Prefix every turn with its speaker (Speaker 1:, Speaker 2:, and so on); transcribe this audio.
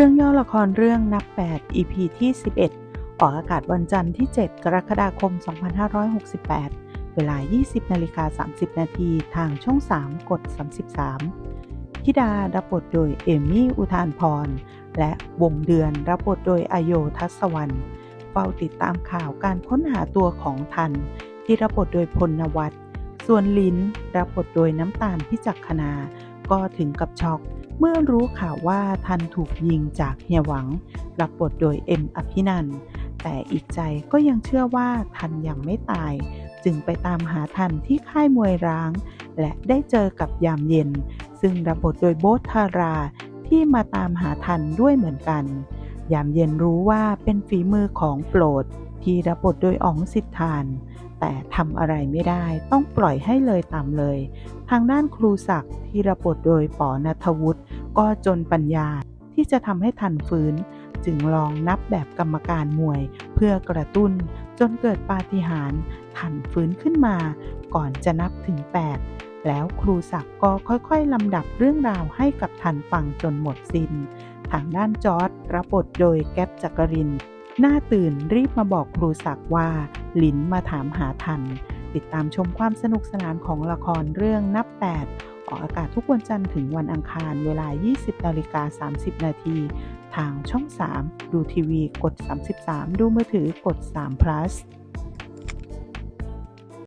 Speaker 1: รื่องย่อละครเรื่องนับ 8 EP ที่ 11 ออกอากาศวันจันทร์ที่ 7 กรกฎาคม 2568 เวลา 20นาฬิกา30 นาทีทางช่อง 3 กด 33ธิดารับบทโดยเอมี่อุทานพร และวงเดือนรับบทโดยอโยทัศวรรณเฝ้าติดตามข่าวการค้นหาตัวของทัน ที่รับบทโดยพลนวัตส่วนลิ้นรับบทโดยน้ำตาลพิจักคณาก็ถึงกับช็อก เมื่อรู้ข่าวว่าทันถูกยิงจากเฮียหวัง รับบทโดยเอ็มอภินันแต่อีกใจก็ยังเชื่อว่าทันยังไม่ตาย จึงไปตามหาทันที่ค่ายมวยร้าง และได้เจอกับยามเย็น ซึ่งรับบทโดยโบ๊ทธาราที่มาตามหาทันด้วยเหมือนกัน ยามเย็นรู้ว่าเป็นฝีมือของโปรด ที่รับบทโดยอ๋องสิทธาน แต่ทำอะไรไม่ได้ต้องปล่อยให้เลยตามเลย ทางด้านครูศักดิ์ที่รับบทโดยปอนัทวุฒิก็จนปัญญาที่จะทำให้ทันฟื้น จึงลองนับแบบกรรมการมวยเพื่อกระตุ้น จนเกิดปาฏิหาริย์ทันฟื้นขึ้นมา ก่อนจะนับถึง 8 แล้วครูศักดิ์ก็ค่อยๆลำดับเรื่องราวให้กับทันฟังจนหมดสิน้น ทางด้านจอร์ดรับบทโดยแก๊ปจักริน หน้าตื่นรีบมาบอกครูศักดิ์ว่าลินมาถามหาทัน ติดตามชมความสนุกสนานของละครเรื่องนับ 8 ออกอากาศทุกวันจันทร์ถึงวันอังคารเวลา 20นาฬิกา30 นาทีทางช่อง 3 ดูทีวีกด 33 ดูมือถือกด3 plus